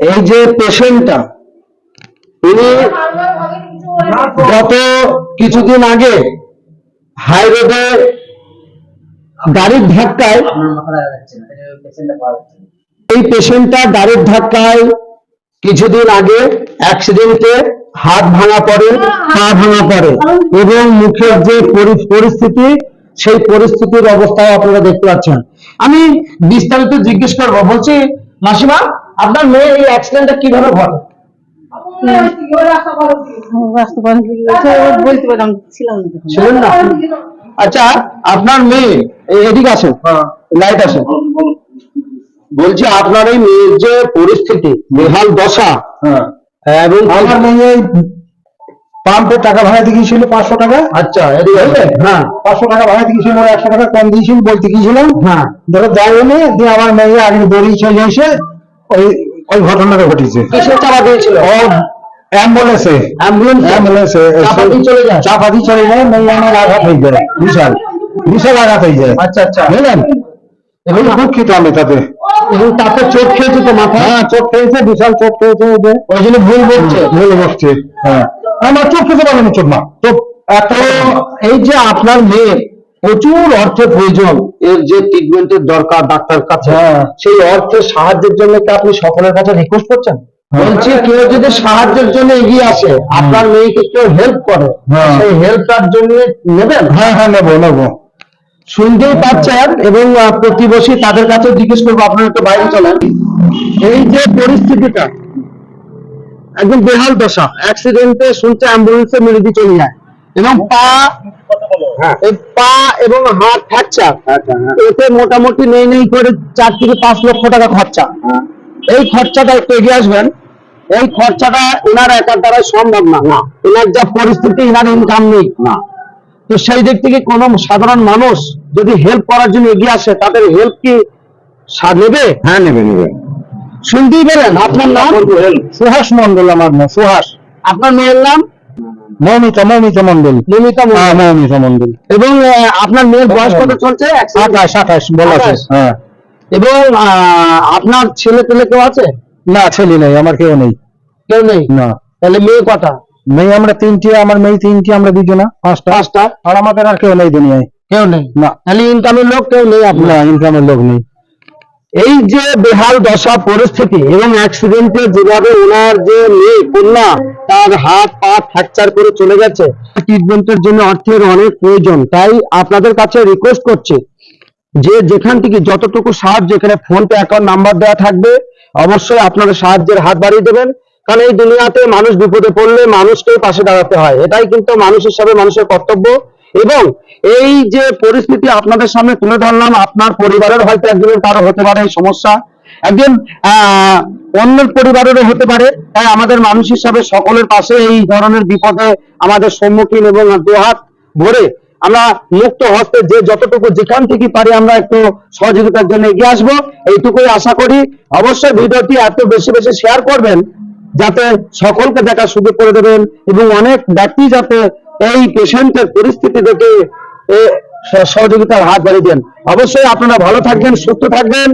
এই যে পেশেন্টটা উনি গত কিছুদিন আগে হাই রোডে গাড়ির ধাক্কায় এই পেশেন্টটা গাড়ির ধাক্কায় কিছুদিন আগে অ্যাক্সিডেন্টে হাত ভাঙা পড়ে, পা ভাঙা পড়ে এবং মুখের যে পরি- পরিস্থিতি, সেই পরিস্থিতির অবস্থাও আপনারা দেখতে পাচ্ছেন। আমি বিস্তারিত জিজ্ঞেস করব, বলছি মাসিমা আপনার মেয়ে এই অ্যাক্সিডেন্টটা কীভাবে ঘটে? হয়ে না ছিলেন না আচ্ছা আপনার মেয়ে এদিকে আসে লাইট আসে বলছি আপনার এই মেয়ের যে পরিস্থিতি বেহাল দশা এবং আমার মেয়ে পাম্পে টাকা ভাড়া দিয়েছিল পাঁচশো টাকা। আচ্ছা এদিকে আসে হ্যাঁ। পাঁচশো টাকা ভাড়া দিয়েছিল ওরা একশো টাকা কম দিয়েছিল বলতে গিয়েছিলাম। হ্যাঁ। ধরো যায়নি দিয়ে আমার মেয়ে আগে দড়িয়ে চলে এসে ওই ওই ঘটনাটা ঘটেছে। কিসের চাপা দিয়েছিল? ও অ্যাম্বুলেন্সে। অ্যাম্বুলেন্স? অ্যাম্বুলেন্সে চাপা দিয়ে চলে যায়? চাপা দিয়ে চলে যায় মেয়ে আমার আঘাত হয়ে যায় বিশাল। বিশাল আঘাত হয়ে যায়। আচ্ছা আচ্ছা। বুঝলেন? এবং দুঃখিত আমি তাতে। এবং তাতে চোখ খেয়েছে তো মাথা হ্যাঁ চোখ খেয়েছে বিশাল চোখ খেয়েছে ওই যে। ওই জন্য ভুল বলছে ভুল বসছে হ্যাঁ। আমার চোখ খেতে পারেনি চোখ মা। চোখ এত তো এই যে আপনার মেয়ের প্রচুর অর্থের প্রয়োজন এর যে ট্রিটমেন্টের দরকার ডাক্তার কাছে হ্যাঁ। সেই অর্থের সাহায্যের জন্য কি আপনি সকলের কাছে রিকোয়েস্ট করছেন? হ্যাঁ। বলছি কেউ যদি সাহায্যের জন্য এগিয়ে আসে আপনার মেয়েকে কেউ হেল্প করে হ্যাঁ। সেই হেল্পটার জন্য নেবেন? হ্যাঁ হ্যাঁ নেব নেব। শুনতেই পাচ্ছেন এবং প্রতিবেশী তাদের কাছে জিজ্ঞেস করব আপনারা একটু বাইরে চলেন। এই যে পরিস্থিতিটা একদম বেহাল দশা। অ্যাক্সিডেন্টে শুনছে অ্যাম্বুলেন্সে মেরে দিয়ে চলে যায়। এবং পা এই পা এবং হাত ফ্র্যাকচার এতে মোটামুটি নেই নেই করে চার থেকে পাঁচ লক্ষ টাকা খরচা। এই খরচাটা একটু এগিয়ে আসবেন। এই খরচাটা এনার একার দ্বারা সম্ভব না। এনার যা পরিস্থিতি এনার ইনকাম নেই। না। তো সেই দিক থেকে কোনো সাধারণ মানুষ যদি হেল্প করার জন্য এগিয়ে আসে তাদের হেল্প কি নেবে? হ্যাঁ নেবে নেবে। শুনতেই পেলেন? আপনার নাম? সুহাস মন্ডল আমার নাম সুহাস। আপনার মেয়ের নাম? মৌমিতা মৌমিতা মন্ডল। মমিতা। হ্যাঁ মৌমিতা মন্ডল। এবং আপনার মেয়ের বয়স কত চলছে? আঠাশ আঠাশ বলা হ্যাঁ। এবং আপনার ছেলে পেলে কেউ আছে? না ছেলে নেই আমার কেউ নেই। কেউ নেই? না। তাহলে মেয়ে কটা? মেয়ে আমরা তিনটি আমার মেয়ে তিনটি আমরা দুজনা পাঁচটা। পাঁচটা। আর আমাদের আর কেউ নেই দুনিয়ায়। কেউ নেই? না। তাহলে ইনকামের লোক কেউ নেই আপনার? ইনকামের লোক নেই। এই যে বেহাল দশা পরিস্থিতি এবং অ্যাক্সিডেন্টে যেভাবে ওনার যে মেয়ে কন্যা, তার হাত পা ফ্র্যাকচার করে চলে গেছে ট্রিটমেন্টের জন্য অর্থের অনেক প্রয়োজন। তাই আপনাদের কাছে রিকোয়েস্ট করছি যে যেখান থেকে যতটুকু সাহায্য, এখানে ফোন পে অ্যাকাউন্ট নাম্বার দেওয়া থাকবে। অবশ্যই আপনারা সাহায্যের হাত বাড়িয়ে দেবেন। কারণ এই দুনিয়াতে মানুষ বিপদে পড়লে মানুষকেই পাশে দাঁড়াতে হয়। এটাই কিন্তু মানুষ হিসাবে মানুষের কর্তব্য। এবং এই যে পরিস্থিতি আপনাদের সামনে তুলে ধরলাম, আপনার পরিবারের হয়তো একজনের কারও হতে পারে এই সমস্যা। একজন অন্যের পরিবারেরও হতে পারে। তাই আমাদের মানুষ হিসাবে সকলের পাশে এই ধরনের বিপদে আমাদের সম্মুখীন এবং দুহাত ভরে আমরা মুক্ত হস্তে যে যতটুকু যেখান থেকে পারি আমরা একটু সহযোগিতার জন্য এগিয়ে আসব। এইটুকুই আশা করি। অবশ্যই ভিডিওটি এত বেশি বেশি শেয়ার করবেন, যাতে সকলকে দেখার সুযোগ করে দেবেন এবং অনেক ব্যক্তি যাতে এই পেশেন্টের পরিস্থিতি দেখে সহযোগিতার হাত বাড়িয়ে দেন। অবশ্যই আপনারা ভালো থাকবেন সুস্থ থাকবেন।